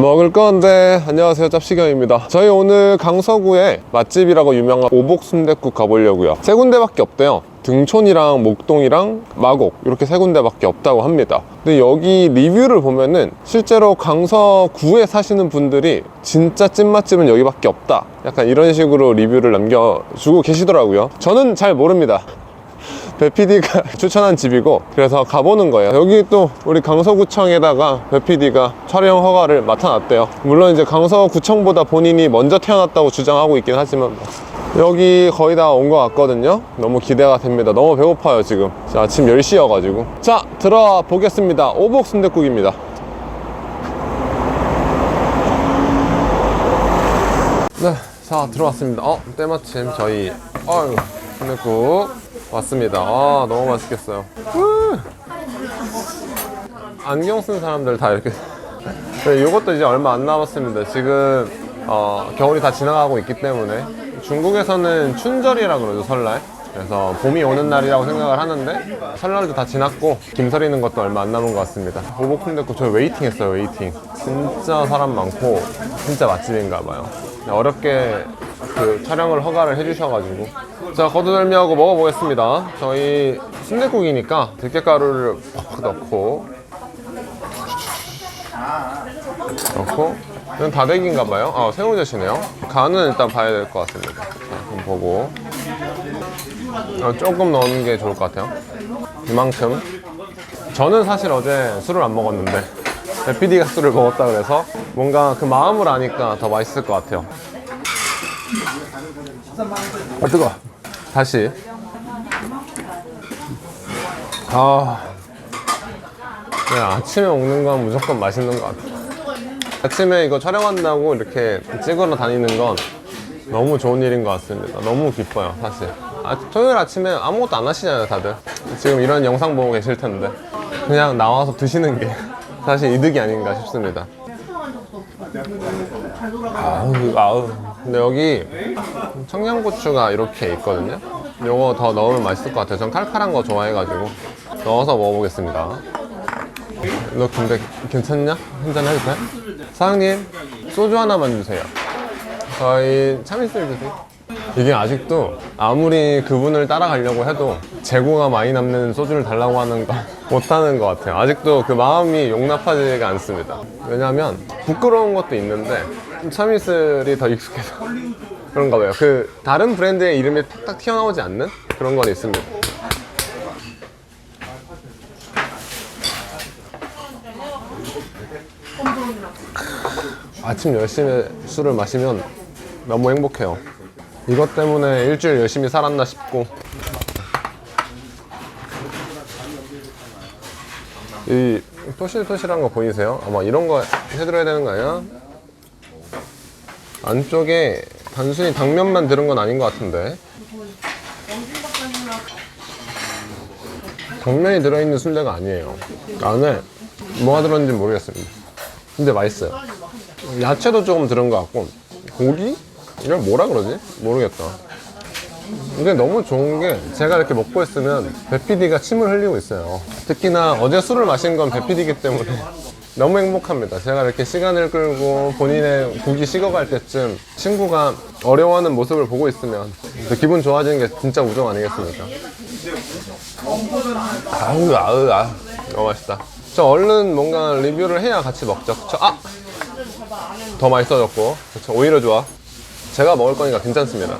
먹을 건데. 안녕하세요. 짭시경입니다. 저희 오늘 강서구에 맛집이라고 유명한 오복순댓국 가보려고요. 세 군데밖에 없대요. 등촌이랑 목동이랑 마곡. 이렇게 세 군데밖에 없다고 합니다. 근데 여기 리뷰를 보면은 실제로 강서구에 사시는 분들이 진짜 찐맛집은 여기밖에 없다. 약간 이런 식으로 리뷰를 남겨주고 계시더라고요. 저는 잘 모릅니다 배 PD가 추천한 집이고 그래서 가보는 거예요. 여기 또 우리 강서구청에다가 배 PD가 촬영 허가를 맡아놨대요. 물론 이제 강서구청보다 본인이 먼저 태어났다고 주장하고 있긴 하지만 뭐. 여기 거의 다 온 것 같거든요. 너무 기대가 됩니다. 너무 배고파요 지금. 자, 아침 10시여가지고. 자 들어와 보겠습니다. 오복 순댓국입니다. 네, 자 들어왔습니다. 어, 때마침 저희 어유 순댓국 왔습니다. 아, 너무 맛있겠어요. 우! 안경 쓴 사람들 다 이렇게. 네, 이것도 이제 얼마 안 남았습니다. 지금 어, 겨울이 다 지나가고 있기 때문에 중국에서는 춘절이라 그러죠 설날. 그래서 봄이 오는 날이라고 생각을 하는데 설날도 다 지났고 김설이는 것도 얼마 안 남은 것 같습니다. 오복순댓국 저 웨이팅 했어요 웨이팅. 진짜 사람 많고 진짜 맛집인가 봐요. 어렵게 그 촬영을 허가를 해주셔가지고 자 거두절미하고 먹어보겠습니다. 저희 순댓국이니까 들깨가루를 팍 넣고 넣고 이건 다대기인가 봐요. 아 새우젓이네요. 간은 일단 봐야 될 것 같습니다. 자, 그럼 보고 어, 조금 넣는 게 좋을 것 같아요. 이만큼. 저는 사실 어제 술을 안 먹었는데 PD가 술을 먹었다 그래서 뭔가 그 마음을 아니까 더 맛있을 것 같아요. 아 뜨거. 다시. 아. 네, 아침에 먹는 건 무조건 맛있는 것 같아요. 아침에 이거 촬영한다고 이렇게 찍으러 다니는 건 너무 좋은 일인 것 같습니다. 너무 기뻐요, 사실. 아, 토요일 아침에 아무것도 안 하시잖아요, 다들. 지금 이런 영상 보고 계실 텐데. 그냥 나와서 드시는 게 사실 이득이 아닌가 싶습니다. 아우, 아우. 근데 여기 청양고추가 이렇게 있거든요. 요거 더 넣으면 맛있을 것 같아요. 전 칼칼한 거 좋아해가지고. 넣어서 먹어보겠습니다. 너 근데 괜찮냐? 한잔 돼? 사장님 소주 하나만 주세요 저희 참이슬 주세요 이게 아직도 아무리 그분을 따라가려고 해도 재고가 많이 남는 소주를 달라고 하는 거 못하는 것 같아요 아직도 그 마음이 용납하지가 않습니다 왜냐면 부끄러운 것도 있는데 참이슬이 더 익숙해서 그런가 봐요 그 다른 브랜드의 이름이 탁탁 튀어나오지 않는 그런 건 있습니다 아침 열심히 술을 마시면 너무 행복해요. 이것 때문에 일주일 열심히 살았나 싶고. 이 토실토실한 거 보이세요? 아마 이런 거 해드려야 되는 거 아니야? 안쪽에 단순히 당면만 들은 건 아닌 것 같은데. 당면이 들어있는 순대가 아니에요. 안에 뭐가 들었는지 모르겠습니다. 근데 맛있어요. 야채도 조금 들은 것 같고 고기? 이걸 뭐라 그러지? 모르겠다 근데 너무 좋은 게 제가 이렇게 먹고 있으면 배피디가 침을 흘리고 있어요 특히나 어제 술을 마신 건 배피디기 때문에 너무 행복합니다. 제가 이렇게 시간을 끌고 본인의 국이 식어갈 때쯤 친구가 어려워하는 모습을 보고 있으면 그 기분 좋아지는 게 진짜 우정 아니겠습니까? 아우 아우 아우 너무 맛있다. 저 얼른 뭔가 리뷰를 해야 같이 먹죠. 그쵸? 아! 더 맛있어졌고. 그쵸 오히려 좋아. 제가 먹을 거니까 괜찮습니다.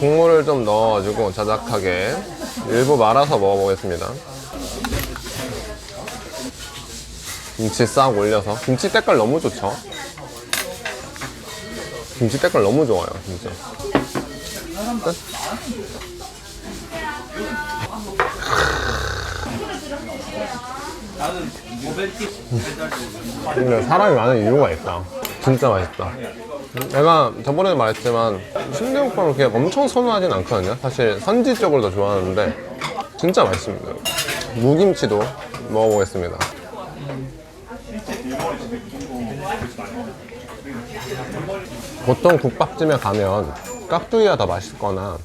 국물을 좀 넣어가지고 자작하게 일부 말아서 먹어보겠습니다 김치 싹 올려서 김치 때깔 너무 좋죠 김치 때깔 너무 좋아요 진짜 끝? 근데 사람이 많은 이유가 있다. 진짜 맛있다. 내가 저번에도 말했지만 순대국밥을 그렇게 엄청 선호하진 않거든요. 사실 선지 쪽을 더 좋아하는데 진짜 맛있습니다. 무김치도 먹어보겠습니다. 보통 국밥집에 가면 깍두기가 더 맛있거나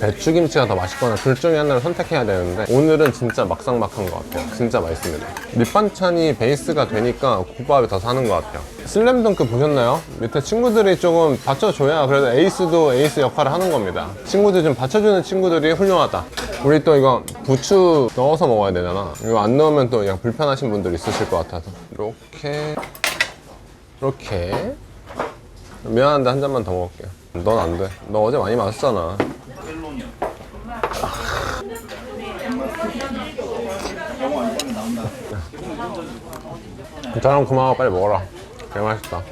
배추김치가 더 맛있거나 둘 중에 하나를 선택해야 되는데 오늘은 진짜 막상막한 것 같아요. 진짜 맛있습니다. 밑반찬이 베이스가 되니까 국밥이 더 사는 것 같아요. 슬램덩크 보셨나요? 밑에 친구들이 조금 받쳐줘야 그래도 에이스도 에이스 역할을 하는 겁니다. 친구들 좀 받쳐주는 친구들이 훌륭하다. 우리 또 이거 부추 넣어서 먹어야 되잖아. 이거 안 넣으면 또 그냥 불편하신 분들 있으실 것 같아서 이렇게 이렇게 미안한데 한 잔만 더 먹을게요. 넌 안 돼. 너 어제 많이 마셨잖아. 저랑 고마워 빨리 먹어라. 개 맛있다.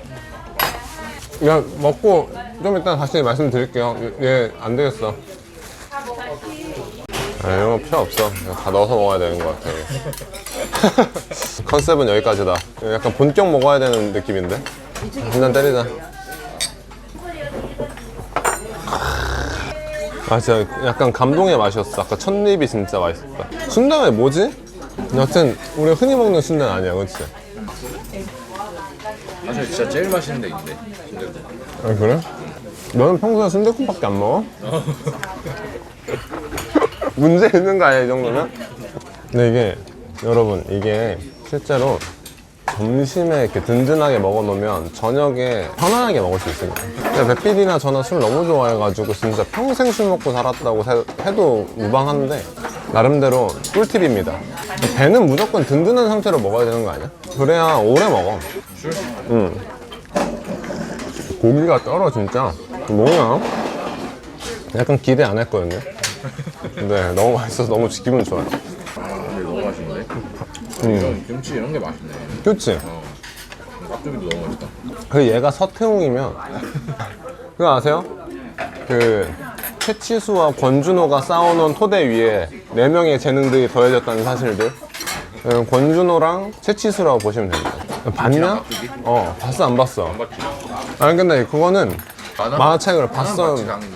이거 먹고 좀 이따 다시 말씀드릴게요. 얘 안 되겠어. 아, 이런 거 필요 없어. 다 넣어서 먹어야 되는 것 같아. 컨셉은 여기까지다. 약간 본격 먹어야 되는 느낌인데? 한잔 때리자. 아 진짜 약간 감동의 맛이었어 아까 첫 입이 진짜 맛있었다 순대가 뭐지? 여튼 우리가 흔히 먹는 순대는 아니야 그치? 사실 진짜 제일 맛있는 데 있는데 아 그래? 너는 평소에 순대국밖에 안 먹어? 문제 있는 거 아니야 이 정도면? 근데 이게 여러분 이게 실제로 점심에 이렇게 든든하게 먹어놓으면 저녁에 편안하게 먹을 수 있습니다. 근데 백필이나 저는 술 너무 좋아해가지고 진짜 평생 술 먹고 살았다고 세- 해도 무방한데 나름대로 꿀팁입니다. 배는 무조건 든든한 상태로 먹어야 되는 거 아니야? 그래야 오래 먹어. 술? 응. 고기가 떨어 진짜. 뭐야? 약간 기대 안 했거든요. 근데 너무 맛있어서 너무 기분 좋아요. 너무 맛있는데? 이런 김치 이런 게 맛있네 그치? 깍두기도 너무 맛있다 그 얘가 서태웅이면 그거 아세요? 그 최치수와 권준호가 쌓아놓은 토대 위에 네 명의 재능들이 더해졌다는 사실들. 그 권준호랑 최치수라고 보시면 됩니다. 봤냐? 어, 봤어 안 봤어? 안 봤지? 아니 근데 그거는 만화? 만화책을 봤어. 봤지 당연히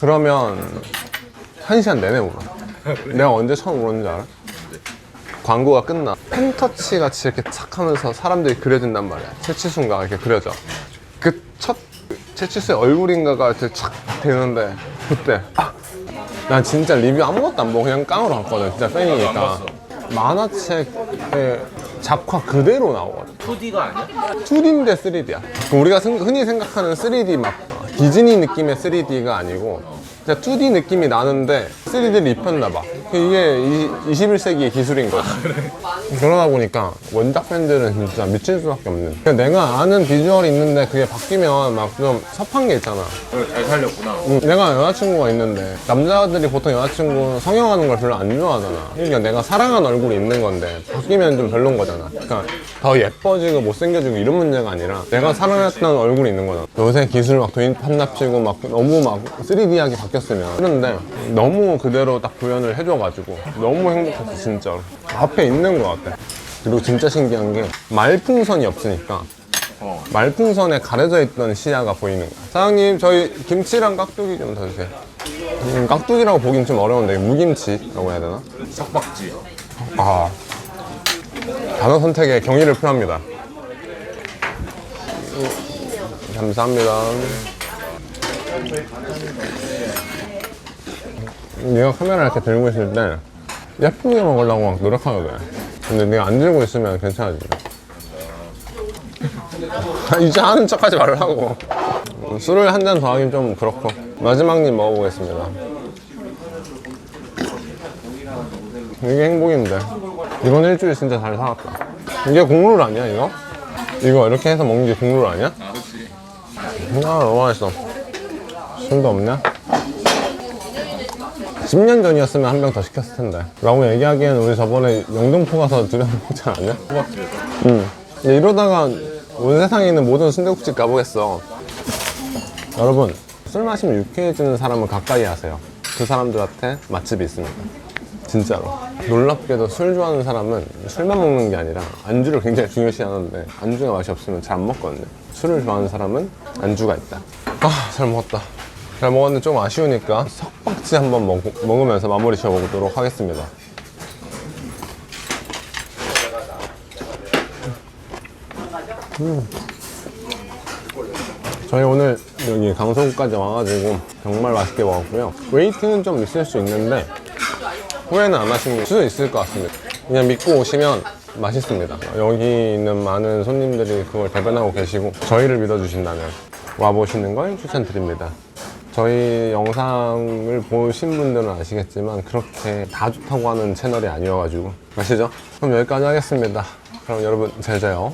그러면 한 시간 내내 울어. 내가 언제 처음 울었는지 알아? 광고가 끝나. 펜터치 같이 이렇게 착 하면서 사람들이 그려진단 말이야. 채치수인가 이렇게 그려져. 그 첫 채치수의 얼굴인가가 이렇게 착 되는데 그때 아, 난 진짜 리뷰 아무것도 안 보고 그냥 깡으로 갔거든. 진짜 팬이니까. 만화책의 작화 그대로 나오거든. 2D가 아니야? 2D인데 3D야. 우리가 승- 흔히 생각하는 3D 막 디즈니 느낌의 3D가 아니고 진짜 2D 느낌이 나는데 3D를 입혔나 봐. 이게 이, 21세기의 기술인 거지. 그러다 보니까 원작 팬들은 진짜 미칠 수밖에 없는. 그러니까 내가 아는 비주얼이 있는데 그게 바뀌면 막 좀 섭한 게 있잖아. 그걸 잘 살렸구나 응, 내가 여자친구가 있는데 남자들이 보통 여자친구 성형하는 걸 별로 안 좋아하잖아. 그러니까 내가 사랑한 얼굴이 있는 건데 바뀌면 좀 별론 거잖아. 그러니까 더 예뻐지고 못생겨지고 이런 문제가 아니라 내가 사랑했던 얼굴이 있는 거잖아. 요새 기술 막 도입 판납치고 막 너무 막 3D하게 바뀌었으면 그런데 너무 그대로 딱 구현을 해줘 가지고 너무 행복했어 진짜로. 앞에 있는 것 같아. 그리고 진짜 신기한 게 말풍선이 없으니까 어. 말풍선에 가려져 있던 시야가 보이는 거야. 사장님, 저희 김치랑 깍두기 좀 더 주세요. 음, 깍두기라고 보긴 좀 어려운데 무김치라고 해야 되나? 석박지 아, 단어 선택에 경의를 표합니다. 음, 감사합니다. 네가 카메라 이렇게 들고 있을 때 예쁘게 먹으려고 막 노력하게 돼. 근데 네가 안 들고 있으면 괜찮아지. 이제 하는 척 하지 말라고. 술을 한 잔 더 하긴 좀 그렇고. 마지막 입 먹어보겠습니다. 이게 행복인데. 이번 일주일 진짜 잘 살았다. 이게 국룰 아니야, 이거? 이거 이렇게 해서 먹는 게 국룰 아니야? 아 아, 너무 맛있어. 술도 없냐? 10년 전이었으면 한 병 더 시켰을 텐데. 라고 얘기하기엔 우리 저번에 영등포 가서 두병 먹지 않았냐? 호박집에서 응. 이러다가 온 세상에 있는 모든 순대국집 가보겠어. 여러분, 술 마시면 유쾌해지는 사람은 가까이 하세요. 그 사람들한테 맛집이 있습니다. 진짜로. 놀랍게도 술 좋아하는 사람은 술만 먹는 게 아니라 안주를 굉장히 중요시 하는데 안주가 맛이 없으면 잘 안 먹거든요. 술을 좋아하는 사람은 안주가 있다. 아, 잘 먹었다. 잘 먹었는데 좀 아쉬우니까 석박지 한번 먹, 먹으면서 마무리 지어보도록 하겠습니다. 저희 오늘 여기 강서구까지 와가지고 정말 맛있게 먹었고요. 웨이팅은 좀 있을 수 있는데 후회는 안 하실 수도 있을 것 같습니다. 그냥 믿고 오시면 맛있습니다. 여기 있는 많은 손님들이 그걸 대변하고 계시고 저희를 믿어주신다면 와보시는 걸 추천드립니다. 저희 영상을 보신 분들은 아시겠지만 그렇게 다 좋다고 하는 채널이 아니어가지고 아시죠? 그럼 여기까지 하겠습니다. 그럼 여러분 잘 자요.